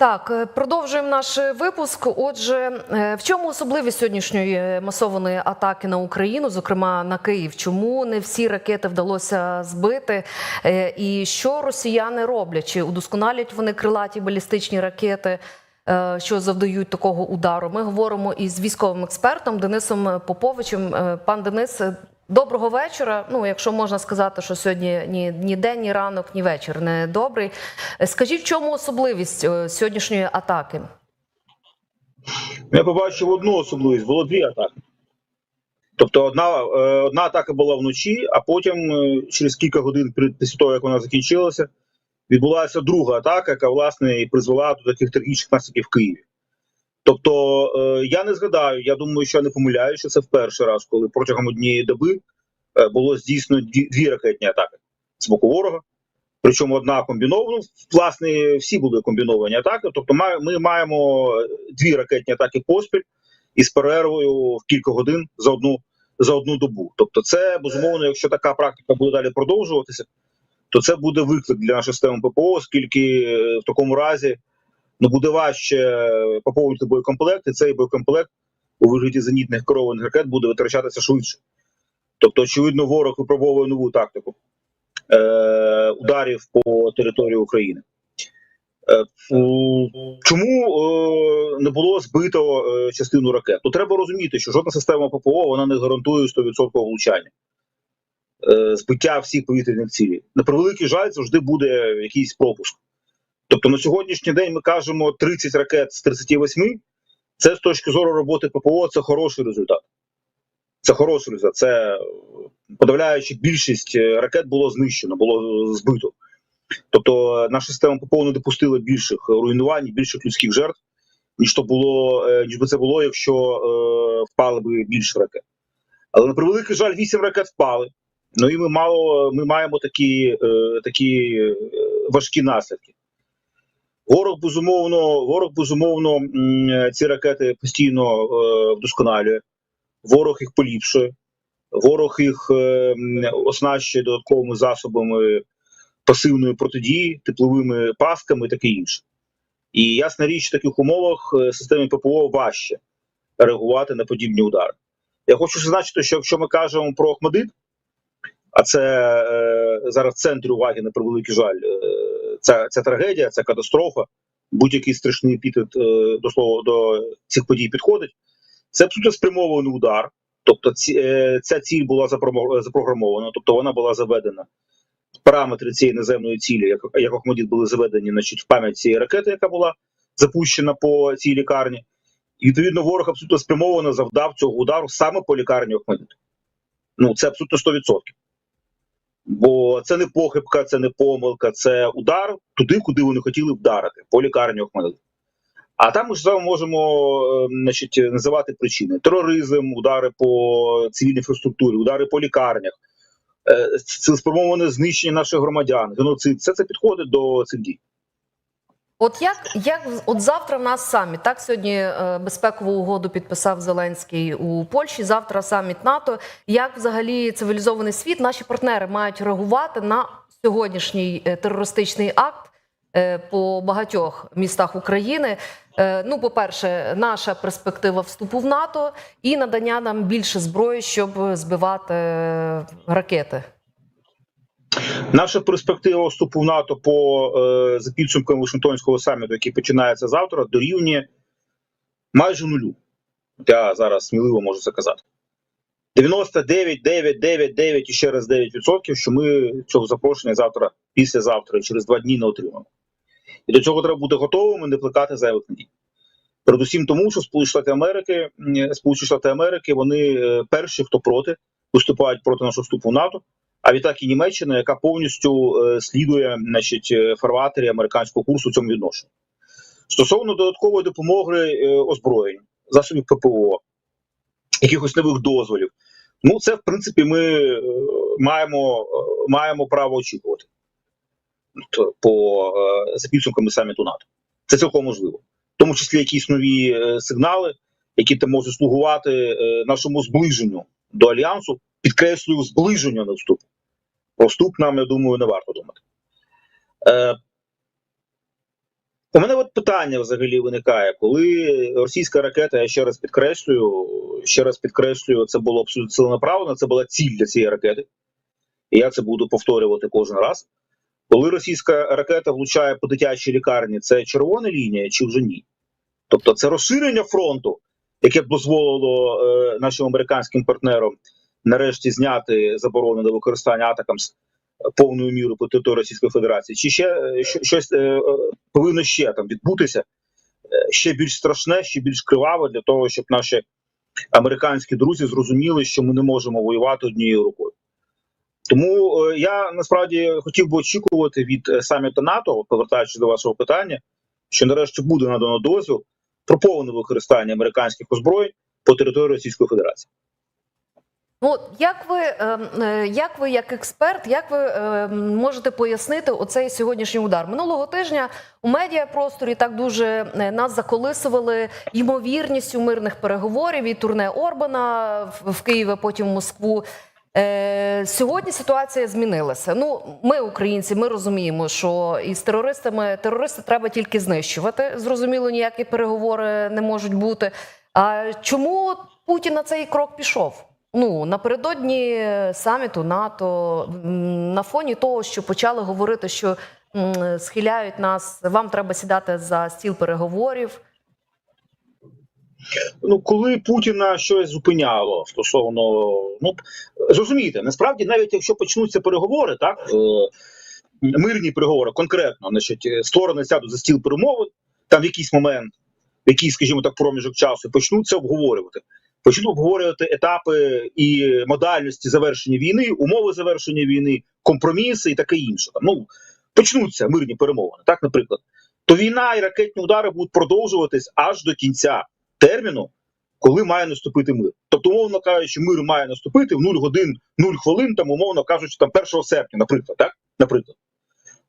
Так, е, продовжуємо наш випуск. Отже, е, в чому особливість сьогоднішньої масованої атаки на Україну, зокрема на Київ? Чому не всі ракети вдалося збити? Е, І що росіяни роблять? Чи удосконалюють вони крилаті балістичні ракети? е, Що завдають такого удару? Ми говоримо із військовим експертом Денисом Поповичем. Е, Пан Денис, е, доброго вечора. Ну, якщо можна сказати, що сьогодні ні, ні день, ні ранок, ні вечір не добрий. Скажіть, в чому особливість е, сьогоднішньої атаки? Я побачив одну особливість, було дві атаки. Тобто, одна, е, одна атака була вночі, а потім, е, через кілька годин після того, як вона закінчилася, відбулася друга атака, яка власне і призвела до таких трагічних наслідків в Києві. Тобто, е, я не згадаю, я думаю, що я не помиляю, що це в перший раз, коли протягом однієї доби е, було здійснено дві, ракетні атаки з боку ворога. Причому одна комбінована, власне, всі були комбіновані атаки. Тобто, ми маємо дві ракетні атаки поспіль із перервою в кілька годин за одну за одну добу. Тобто, це безумовно, якщо така практика буде далі продовжуватися, то це буде виклик для нашої системи ППО, оскільки е, в такому разі ну буде важче поповнити боєкомплект, і цей боєкомплект у вигляді зенітних керованих ракет буде витрачатися швидше. Тобто, очевидно, ворог випробовує нову тактику е, ударів по території України. Е, Чому е, не було збито е, частину ракет? То треба розуміти, що жодна система ППО вона не гарантує 100% влучання, е, збиття всіх повітряних цілей. На превеликий жаль, завжди буде якийсь пропуск. Тобто на сьогоднішній день ми кажемо 30 ракет з 38. Це з точки зору роботи ППО, це хороший результат. Це хороший результат. Це подавляючи більшість е, ракет було знищено, було е, збито. Тобто е, наша система ППО не допустила більших руйнувань, більших людських жертв, ніж то було, ніж би це було, якщо е, впали би більше ракет. Але на превеликий жаль, 8 ракет впали. Ну і ми мало ми маємо такі, е, такі важкі наслідки. Ворог безумовно, ворог безумовно ці ракети постійно е, вдосконалює, ворог їх поліпшує, ворог їх е, оснащує додатковими засобами пасивної протидії, тепловими пасками і таке інше. І ясна річ, в таких умовах е, системі ППО важче реагувати на подібні удари. Я хочу зазначити, що якщо ми кажемо про Ахмадит, а це зараз в центрі уваги на превеликий жаль, ця, ця трагедія, ця катастрофа, будь-який страшний епітет е, до слова до цих подій підходить. Це абсолютно спрямований удар. Тобто, е, ця ціль була запрограмована, тобто вона була заведена. Параметри цієї наземної цілі, як, як Ахмадіт, були заведені значить, в пам'ять цієї ракети, яка була запущена по цій лікарні. І відповідно ворог абсолютно спрямовано завдав цього удару саме по лікарні Ахмадіт. Ну це абсолютно 100%. Бо це не похибка, це не помилка, це удар туди, куди вони хотіли вдарити, по лікарні Охмадит. А там ми ж можемо е, значить, називати причини: тероризм, удари по цивільній інфраструктурі, удари по лікарнях, це спромоване знищення наших громадян, геноцид. Все це підходить до цих дій. От як, як от завтра в нас саміт, так сьогодні е, безпекову угоду підписав Зеленський у Польщі. Завтра саміт НАТО. Як взагалі цивілізований світ, наші партнери мають реагувати на сьогоднішній е, терористичний акт е, по багатьох містах України? Ну, по-перше, наша перспектива вступу в НАТО і надання нам більше зброї, щоб збивати ракети. Наша перспектива вступу в НАТО по е, за підсумками Вашингтонського саміту, який починається завтра, дорівнює майже нулю. Я зараз сміливо можу це казати. 99, 9, 9, 9 і ще раз 9%, що ми цього запрошення завтра, післязавтра, і через два дні не отримаємо. І до цього треба бути готовими не плекати зайвих надій. Передусім тому, що Сполучені Штати Америки, Сполучені Штати Америки, вони е, перші, хто проти, виступають проти нашого вступу в НАТО. А відтак і Німеччина, яка повністю е, слідує значить, е, фарватері американського курсу в цьому відношенні. Стосовно додаткової допомоги е, озброєнь, засобів ППО, якихось нових дозволів, ну це в принципі ми маємо, маємо право очікувати От, по за підсумками саміту НАТО. Це цілком можливо, в тому числі якісь нові сигнали, які там можуть слугувати нашому зближенню до альянсу, підкреслюю зближення на вступ. Про вступ нам, я думаю, не варто думати. Е, У мене от питання взагалі виникає, коли російська ракета, я ще раз підкреслюю, ще раз підкреслюю, це було абсолютно ціленаправлено, це була ціль для цієї ракети. І я це буду повторювати кожен раз. Коли російська ракета влучає по дитячій лікарні, це червона лінія чи вже ні? Тобто це розширення фронту, яке б дозволило е, нашим американським партнерам нарешті зняти заборону на використання атакам з повною мірою по території Російської Федерації, чи ще е, щось е, е, повинно ще там відбутися, ще більш страшне, ще більш криваве для того, щоб наші американські друзі зрозуміли, що ми не можемо воювати однією рукою. Тому я насправді хотів би очікувати від саміту НАТО, повертаючись до вашого питання, що нарешті буде надано дозвіл про повне використання американських озброєнь по території Російської Федерації. Ну, як ви, е, е, як ви, як експерт, як ви е, можете пояснити оцей сьогоднішній удар? Минулого тижня у медіапросторі так дуже е, нас заколисували ймовірністю мирних переговорів і турне Орбана в- в Києві, потім в Москву. Е, сьогодні ситуація змінилася. Ну, ми, українці, ми розуміємо, що із терористами терористи треба тільки знищувати. Зрозуміло, ніякі переговори не можуть бути. А чому Путін на цей крок пішов? Ну напередодні саміту НАТО на фоні того, що почали говорити, що схиляють нас, вам треба сідати за стіл переговорів. Ну, коли Путіна щось зупиняло стосовно, ну зрозумієте, насправді, навіть якщо почнуться переговори, так е, мирні переговори, конкретно, значить, е, сторони сядуть за стіл перемовин, там в якийсь момент, в якийсь, скажімо так, проміжок часу, почнуться обговорювати. Почнуть обговорювати етапи і модальності завершення війни, умови завершення війни, компроміси і таке інше. Ну почнуться мирні перемовини, так, наприклад, то війна і ракетні удари будуть продовжуватись аж до кінця терміну, коли має наступити мир. Тобто, умовно кажучи, мир має наступити в 0 годин 0 хвилин, там, умовно кажучи, там 1 серпня, наприклад, так? Наприклад,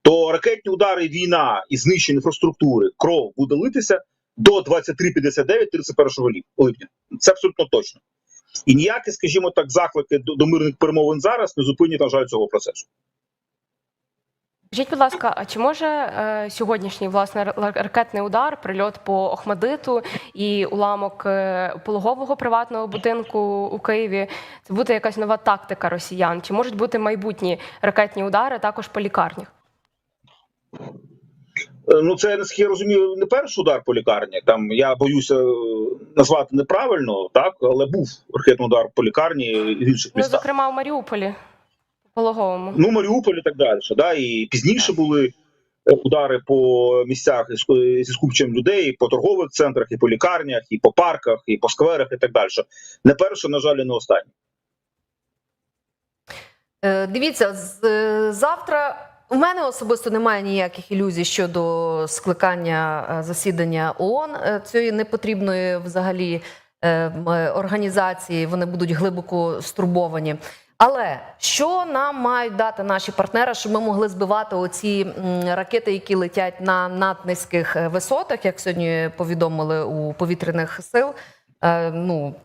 то ракетні удари, війна і знищення інфраструктури, кров буде литися до 23.59 31 липня. Це абсолютно точно. І ніякі, скажімо так, заклики до, до мирних перемовин зараз не зупинять, на жаль, цього процесу. Скажіть, будь ласка, а чи може е, сьогоднішній власне ракетний удар, прильот по Охмадиту і уламок е, пологового приватного будинку у Києві це бути якась нова тактика росіян? Чи можуть бути майбутні ракетні удари також по лікарнях? Е, Ну, це наскільки я розумію, не перший удар по лікарні. Там я боюся е, назвати неправильно, так але був ракетний удар по лікарні і в інших Ну, зокрема, у Маріуполі по пологовому. Ну, Маріуполь і так далі. Да? І пізніше були е, удари по місцях зі скупченням людей, і по торгових центрах, і по лікарнях, і по парках, і по скверах, і так далі. Не перше, на жаль, і не останнє. Дивіться, з- завтра у мене особисто немає ніяких ілюзій щодо скликання е, засідання ООН е, цієї непотрібної взагалі е, організації. Вони будуть глибоко стурбовані. Але що нам мають дати наші партнери, щоб ми могли збивати оці ракети, які летять на наднизьких висотах, як сьогодні повідомили у повітряних сил? ну,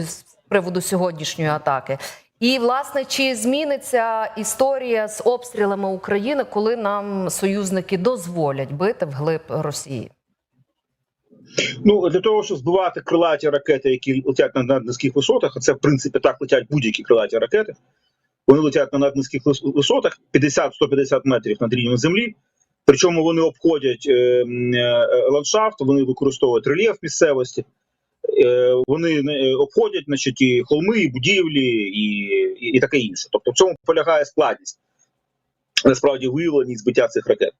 з приводу сьогоднішньої атаки. І власне чи зміниться історія з обстрілами України, коли нам союзники дозволять бити вглиб Росії? Ну для того, щоб збивати крилаті ракети, які летять на наднизьких висотах, а це в принципі так летять будь-які крилаті ракети. Вони летять на наднизьких вис- висотах 50-150 метрів над рівнем землі. Причому вони обходять е, е, ландшафт, вони використовують рельєф місцевості, вони е, обходять значить, і холми, і будівлі, і, і, і таке інше. Тобто в цьому полягає складність насправді виявлення і збиття цих ракет.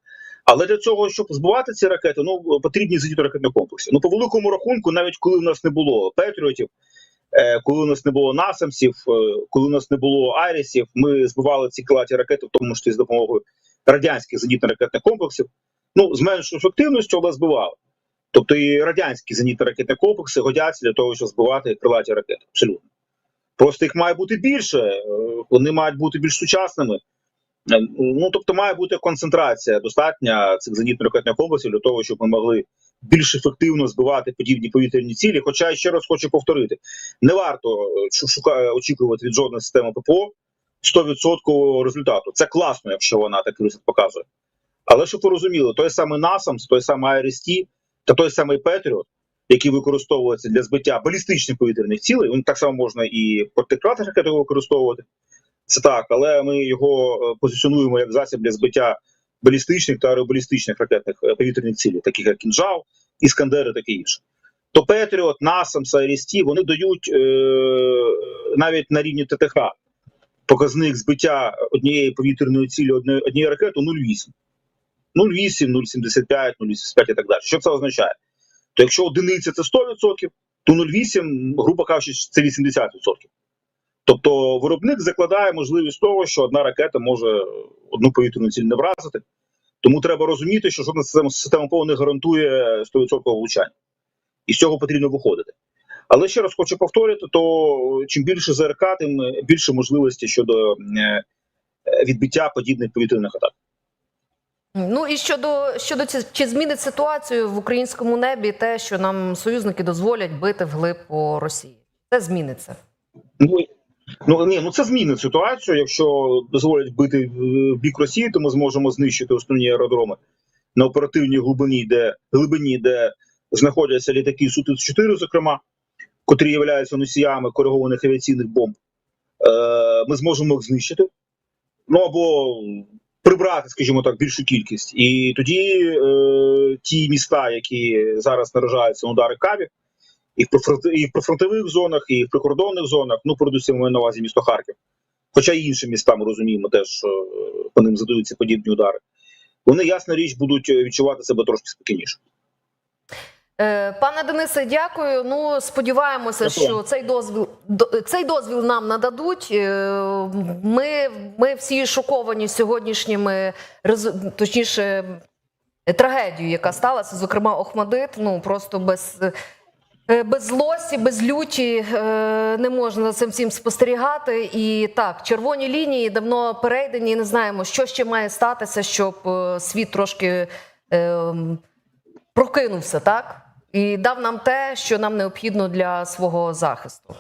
Але для цього, щоб збивати ці ракети, ну потрібні зенітно-ракетні комплекси. Ну, по великому рахунку, навіть коли в нас не було петріотів, е, коли у нас не було насамсів, е, коли у нас не було айрісів, ми збивали ці крилаті ракети, в тому числі з допомогою радянських зенітно-ракетних комплексів. Ну, з меншою ефективністю, але збивали. Тобто і радянські зенітно-ракетні комплекси годяться для того, щоб збивати крилаті ракети. Абсолютно. Просто їх має бути більше, е, вони мають бути більш сучасними. Е, Ну тобто має бути концентрація достатня цих зенітно-ракетних комплексів для того, щоб ми могли більш ефективно збивати подібні повітряні цілі. Хоча ще раз хочу повторити: не варто е, шу- шука- очікувати від жодної системи ППО 100% результату. Це класно, якщо вона такий результат показує. Але щоб ви розуміли, той самий NASAMS, той самий IRST та той самий Patriot, який використовується для збиття балістичних повітряних цілей, він так само можна і протикрати ракети використовувати. Це так, але ми його е, позиціонуємо як засіб для збиття балістичних та аеробалістичних ракетних е, повітряних цілей, таких як кінжал, іскандери, таке інше. То Петріот, NASAMS, IRST, вони дають е, навіть на рівні ТТХ показник збиття однієї повітряної цілі однієї ракети 0,8. 0,8, 0,75, 0,85 і так далі. Що це означає? То якщо одиниця це 100%, то 0,8, грубо кажучи, це 80%. Тобто виробник закладає можливість того, що одна ракета може одну повітряну ціль не вразити. Тому треба розуміти, що жодна система, система ПО не гарантує 100% влучання. І з цього потрібно виходити. Але ще раз хочу повторити: то чим більше ЗРК, тим більше можливості щодо е, відбиття подібних повітряних атак. Ну і щодо щодо чи змінить ситуацію в українському небі, те, що нам союзники дозволять бити вглиб по Росії, це зміниться. Ну, ну ні, ну це змінить ситуацію. Якщо дозволять бити в бік Росії, то ми зможемо знищити основні аеродроми на оперативній глибині, де глибині, де знаходяться літаки су 34 зокрема, котрі являються носіями коригованих авіаційних бомб. Е, ми зможемо їх знищити. Ну або прибрати, скажімо так, більшу кількість. І тоді е, ті міста, які зараз наражаються на удари каві, і в і в прифронтових зонах, і в прикордонних зонах, ну передусім на увазі місто Харків. Хоча і інші міста ми розуміємо, теж що по ним задаються подібні удари. Вони, ясна річ, будуть е, відчувати себе трошки спокійніше. Е, Пане Денисе, дякую. Ну сподіваємося, Дякую. що цей дозвіл до- цей дозвіл нам нададуть. Е, Ми, ми всі шоковані сьогоднішніми точніше трагедією, яка сталася, зокрема Охмадит. Ну просто без. е, Без злості, без люті не можна за цим всім спостерігати. І так, червоні лінії давно перейдені. і Не знаємо, що ще має статися, щоб світ трошки е, прокинувся, так? І дав нам те, що нам необхідно для свого захисту.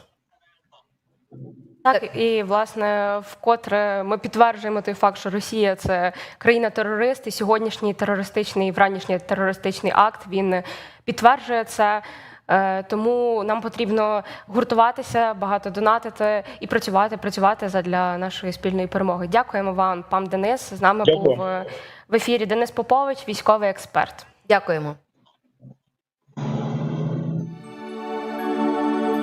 Так, і власне вкотре ми підтверджуємо той факт, що Росія це країна-терорист, і сьогоднішній терористичний вранішній терористичний акт він підтверджує це. Е, Тому нам потрібно гуртуватися, багато донатити і працювати, працювати задля нашої спільної перемоги. Дякуємо вам, пан Денис. З нами Дякую. був в ефірі Денис Попович, військовий експерт. Дякуємо.